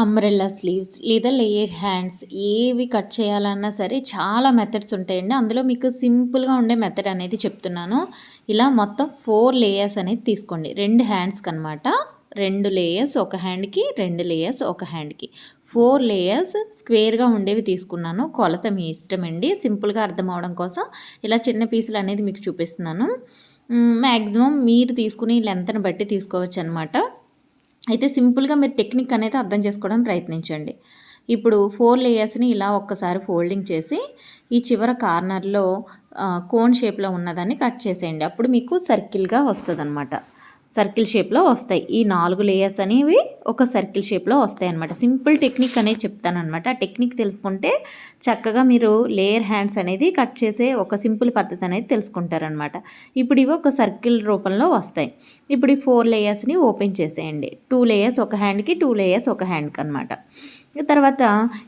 Umbrella sleeves లేదా layer hands ఏవి cut చేయాలన్నా సరే చాలా మెథడ్స్ ఉంటాయండి. అందులో మీకు సింపుల్గా ఉండే మెథడ్ అనేది చెప్తున్నాను. ఇలా మొత్తం ఫోర్ లేయర్స్ అనేది తీసుకోండి. రెండు హ్యాండ్స్కి అనమాట రెండు లేయర్స్ ఒక హ్యాండ్కి రెండు లేయర్స్ ఒక హ్యాండ్కి ఫోర్ లేయర్స్ స్క్వేర్గా ఉండేవి తీసుకున్నాను. కొలత మీ ఇష్టం అండి. సింపుల్గా అర్థం అవడం కోసం ఇలా చిన్న పీసులు అనేది మీకు చూపిస్తున్నాను. మ్యాక్సిమం మీరు తీసుకుని లెంత్ని బట్టి తీసుకోవచ్చు అనమాట అయితే సింపుల్గా మీరు టెక్నిక్ అనేది అర్థం చేసుకోవడం ప్రయత్నించండి. ఇప్పుడు ఫోర్ లేయర్స్ని ఇలా ఒక్కసారి ఫోల్డింగ్ చేసి ఈ చివర కార్నర్లో కోన్ షేప్లో ఉన్నదాన్ని కట్ చేసేయండి. అప్పుడు మీకు సర్కిల్గా వస్తుంది అనమాట సర్కిల్ షేప్లో వస్తాయి. ఈ నాలుగు లేయర్స్ అనేవి ఒక సర్కిల్ షేప్లో వస్తాయి అనమాట సింపుల్ టెక్నిక్ అనేది చెప్తాను అనమాట ఆ టెక్నిక్ తెలుసుకుంటే చక్కగా మీరు లేయర్ హ్యాండ్స్ అనేది కట్ చేసే ఒక సింపుల్ పద్ధతి అనేది తెలుసుకుంటారనమాట ఇప్పుడు ఇవి ఒక సర్కిల్ రూపంలో వస్తాయి. ఇప్పుడు ఈ ఫోర్ లేయర్స్ని ఓపెన్ చేసేయండి. టూ లేయర్స్ ఒక హ్యాండ్కి టూ లేయర్స్ ఒక హ్యాండ్కి అనమాట తర్వాత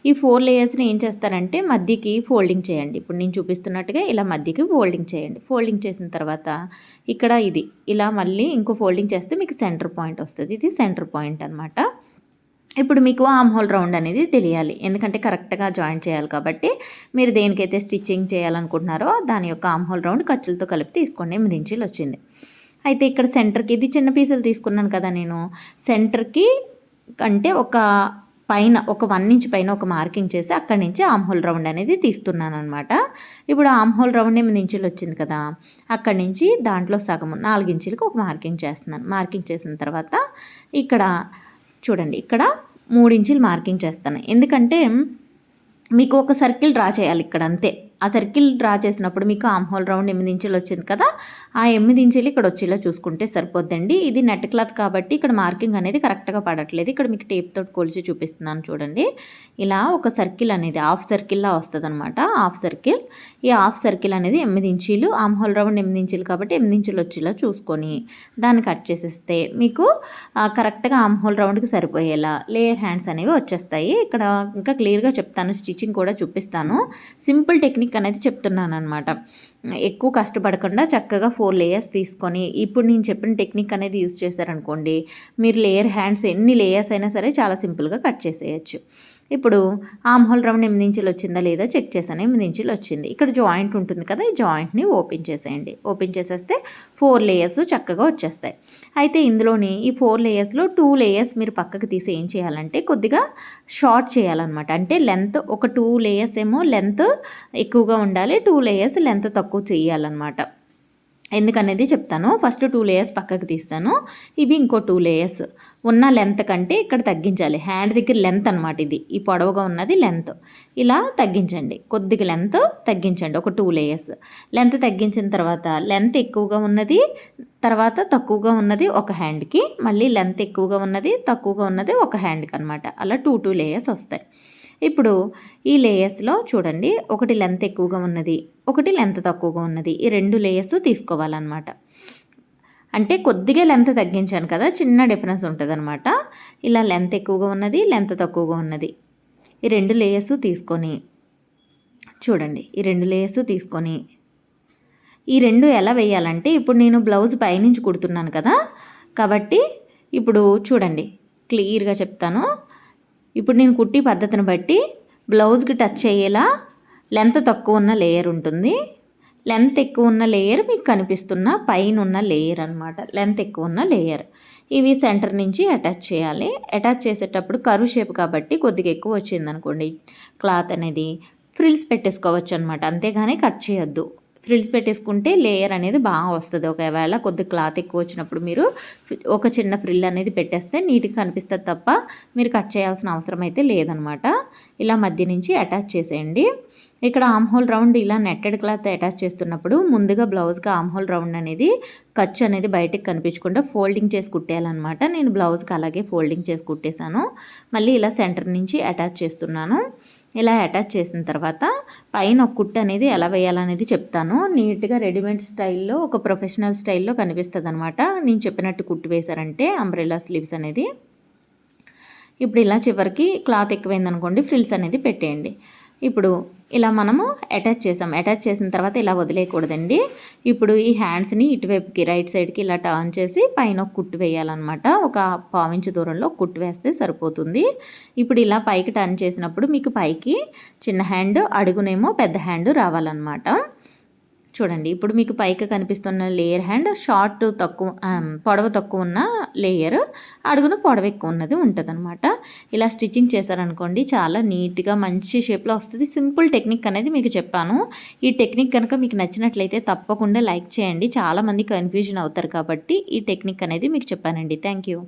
ఈ ఫోర్ లేయర్స్ని ఏం చేస్తారంటే మధ్యకి ఫోల్డింగ్ చేయండి. ఇప్పుడు నేను చూపిస్తున్నట్టుగా ఇలా మధ్యకి ఫోల్డింగ్ చేయండి. ఫోల్డింగ్ చేసిన తర్వాత ఇక్కడ ఇది ఇలా మళ్ళీ ఇంకో ఫోల్డింగ్ చేస్తే మీకు సెంటర్ పాయింట్ వస్తుంది. ఇది సెంటర్ పాయింట్ అనమాట ఇప్పుడు మీకు ఆమ్ హోల్ రౌండ్ అనేది తెలియాలి. ఎందుకంటే కరెక్ట్గా జాయిన్ చేయాలి కాబట్టి మీరు దేనికైతే స్టిచ్చింగ్ చేయాలనుకుంటున్నారో దాని యొక్క ఆమ్ హోల్ రౌండ్ ఖర్చులతో కలిపి తీసుకోండి. ఎనిమిది ఇంచులు వచ్చింది. అయితే ఇక్కడ సెంటర్కి ఇది చిన్న పీసులు తీసుకున్నాను కదా నేను. సెంటర్కి అంటే ఒక పైన ఒక వన్ ఇంచ్ పైన ఒక మార్కింగ్ చేసి అక్కడి నుంచి ఆమ్హోల్ రౌండ్ అనేది తీస్తున్నాను అనమాట ఇప్పుడు ఆమ్హోల్ రౌండ్ ఎనిమిది ఇంచులు వచ్చింది కదా అక్కడి నుంచి దాంట్లో సగం నాలుగు ఇంచులకు ఒక మార్కింగ్ చేస్తున్నాను. మార్కింగ్ చేసిన తర్వాత ఇక్కడ చూడండి ఇక్కడ మూడు ఇంచులు మార్కింగ్ చేస్తాను. ఎందుకంటే మీకు ఒక సర్కిల్ డ్రా చేయాలి ఇక్కడ అంతే. ఆ సర్కిల్ డ్రా చేసినప్పుడు మీకు ఆమ్ హోల్ రౌండ్ ఎనిమిది ఇంచులు వచ్చింది కదా ఆ ఎనిమిది ఇంచులు ఇక్కడ వచ్చేలా చూసుకుంటే సరిపోద్దండి. ఇది నెట్ క్లాత్ కాబట్టి ఇక్కడ మార్కింగ్ అనేది కరెక్ట్గా పడట్లేదు. ఇక్కడ మీకు టేప్ తోటి కొలిచి చూపిస్తున్నాను చూడండి. ఇలా ఒక సర్కిల్ అనేది హాఫ్ సర్కిల్లా వస్తుంది అనమాట హాఫ్ సర్కిల్. ఈ హాఫ్ సర్కిల్ అనేది ఎనిమిది ఇంచీలు ఆమ్ హోల్ రౌండ్ ఎనిమిది ఇంచులు కాబట్టి ఎనిమిది ఇంచులు వచ్చేలా చూసుకొని దాన్ని కట్ చేసేస్తే మీకు కరెక్ట్గా ఆమ్ హోల్ రౌండ్కి సరిపోయేలా లేయర్ హ్యాండ్స్ అనేవి వచ్చేస్తాయి. ఇక్కడ ఇంకా క్లియర్గా చెప్తాను స్టిచ్చింగ్ కూడా చూపిస్తాను. సింపుల్ టెక్నిక్ టెక్నిక్ అనేది చెప్తున్నాను అనమాట ఎక్కువ కష్టపడకుండా చక్కగా ఫోర్ లేయర్స్ తీసుకొని ఇప్పుడు నేను చెప్పిన టెక్నిక్ అనేది యూస్ చేశారనుకోండి మీరు లేయర్ హ్యాండ్స్ ఎన్ని లేయర్స్ అయినా సరే చాలా సింపుల్గా కట్ చేసేయచ్చు. ఇప్పుడు ఆమ్ రౌండ్ ఎనిమిది ఇంచులు వచ్చిందా లేదా చెక్ చేశాను ఎనిమిది ఇంచులు వచ్చింది. ఇక్కడ జాయింట్ ఉంటుంది కదా ఈ జాయింట్ని ఓపెన్ చేసేయండి. ఓపెన్ చేసేస్తే ఫోర్ లేయర్స్ చక్కగా వచ్చేస్తాయి. అయితే ఇందులోని ఈ ఫోర్ లేయర్స్లో టూ లేయర్స్ మీరు పక్కకు తీసి ఏం చేయాలంటే కొద్దిగా షార్ట్ చేయాలన్నమాట. అంటే లెంత్ ఒక టూ లేయర్స్ ఏమో లెంత్ ఎక్కువగా ఉండాలి టూ లేయర్స్ లెంత్ తక్కువ చేయాలన్నమాట. ఎందుకనేది చెప్తాను. ఫస్ట్ టూ లేయర్స్ పక్కకు తీస్తాను. ఇవి ఇంకో టూ లేయర్స్. ఉన్న లెంత్ కంటే ఇక్కడ తగ్గించాలి. హ్యాండ్ దగ్గర లెంత్ అనమాట ఇది. ఈ పొడవుగా ఉన్నది లెంత్ ఇలా తగ్గించండి. కొద్దిగా లెంత్ తగ్గించండి. ఒక టూ లేయర్స్. లెంత్ తగ్గించిన తర్వాత లెంత్ ఎక్కువగా ఉన్నది తర్వాత తక్కువగా ఉన్నది ఒక హ్యాండ్కి. మళ్ళీ లెంత్ ఎక్కువగా ఉన్నది తక్కువగా ఉన్నది ఒక హ్యాండ్కి అనమాట అలా టూ టూ లేయర్స్ వస్తాయి. ఇప్పుడు ఈ లేయర్స్లో చూడండి ఒకటి లెంత్ ఎక్కువగా ఉన్నది ఒకటి లెంత్ తక్కువగా ఉన్నది. ఈ రెండు లేయర్స్ తీసుకోవాలన్నమాట. అంటే కొద్దిగా లెంత్ తగ్గించాను కదా చిన్న డిఫరెన్స్ ఉంటుందన్నమాట. ఇలా లెంత్ ఎక్కువగా ఉన్నది లెంత్ తక్కువగా ఉన్నది. ఈ రెండు లేయర్స్ తీసుకొని చూడండి ఈ రెండు లేయర్స్ తీసుకొని ఈ రెండు ఎలా వేయాలంటే ఇప్పుడు నేను బ్లౌజ్ పైనుంచి కుడుతున్నాను కదా కాబట్టి ఇప్పుడు చూడండి క్లియర్గా చెప్తాను. ఇప్పుడు నేను కుట్టి పద్ధతిని బట్టి బ్లౌజ్కి టచ్ అయ్యేలా లెంత్ తక్కువ ఉన్న లేయర్ ఉంటుంది. లెంత్ ఎక్కువ ఉన్న లేయర్ మీకు కనిపిస్తున్న పైన ఉన్న లేయర్ అనమాట లెంత్ ఎక్కువ ఉన్న లేయర్. ఇవి సెంటర్ నుంచి అటాచ్ చేయాలి. అటాచ్ చేసేటప్పుడు కరువు షేప్ కాబట్టి కొద్దిగా ఎక్కువ వచ్చింది అనుకోండి క్లాత్ అనేది ఫ్రిల్స్ పెట్టేసుకోవచ్చు అనమాట అంతేగాని కట్ చేయొద్దు. ఫ్రిల్స్ పెట్టేసుకుంటే లేయర్ అనేది బాగా వస్తుంది. ఒకవేళ కొద్ది క్లాత్ ఎక్కువ వచ్చినప్పుడు మీరు ఒక చిన్న ఫ్రిల్ అనేది పెట్టేస్తే నీట్గా కనిపిస్తుంది తప్ప మీరు కట్ చేయాల్సిన అవసరం అయితే లేదనమాట. ఇలా మధ్య నుంచి అటాచ్ చేసేయండి. ఇక్కడ ఆమ్ హోల్ రౌండ్ ఇలా నెట్టెడ్ క్లాత్ అటాచ్ చేస్తున్నప్పుడు ముందుగా బ్లౌజ్కి ఆమ్ హోల్ రౌండ్ అనేది ఖర్చు అనేది బయటకు కనిపించకుండా ఫోల్డింగ్ చేసి కుట్టేయాలన్నమాట. నేను బ్లౌజ్కి అలాగే ఫోల్డింగ్ చేసి కుట్టేశాను. మళ్ళీ ఇలా సెంటర్ నుంచి అటాచ్ చేస్తున్నాను. ఇలా అటాచ్ చేసిన తర్వాత పైన ఒక కుట్టు అనేది ఎలా వేయాలనేది చెప్తాను. నీట్గా రెడీమేడ్ స్టైల్లో ఒక ప్రొఫెషనల్ స్టైల్లో కనిపిస్తుంది అనమాట నేను చెప్పినట్టు కుట్టు వేశారంటే అంబ్రెల్లా స్లీవ్స్ అనేది. ఇప్పుడు ఇలా చివరికి క్లాత్ ఎక్కువైందనుకోండి ఫ్రిల్స్ అనేది పెట్టేయండి. ఇప్పుడు ఇలా మనము అటాచ్ చేసాం. అటాచ్ చేసిన తర్వాత ఇలా వదిలేయకూడదండి. ఇప్పుడు ఈ హ్యాండ్స్ని ఇటువైపుకి రైట్ సైడ్కి ఇలా టర్న్ చేసి పైన ఒక కుట్టు వేయాలన్నమాట. ఒక పావించు దూరంలో కుట్టు వేస్తే సరిపోతుంది. ఇప్పుడు ఇలా పైకి టర్న్ చేసినప్పుడు మీకు పైకి చిన్న హ్యాండ్ అడుగునేమో పెద్ద హ్యాండ్ రావాలన్నమాట. చూడండి. ఇప్పుడు మీకు పైకి కనిపిస్తున్న లేయర్ హ్యాండ్ షార్ట్ తక్కువ పొడవ తక్కువ ఉన్న లేయర్ అడుగున పొడవ ఎక్కువ ఉన్నది ఉంటుంది ఇలా స్టిచ్చింగ్ చేశారనుకోండి చాలా నీట్గా మంచి షేప్లో వస్తుంది. సింపుల్ టెక్నిక్ అనేది మీకు చెప్పాను. ఈ టెక్నిక్ కనుక మీకు నచ్చినట్లయితే తప్పకుండా లైక్ చేయండి. చాలామంది కన్ఫ్యూజన్ అవుతారు కాబట్టి ఈ టెక్నిక్ అనేది మీకు చెప్పానండి. Thank you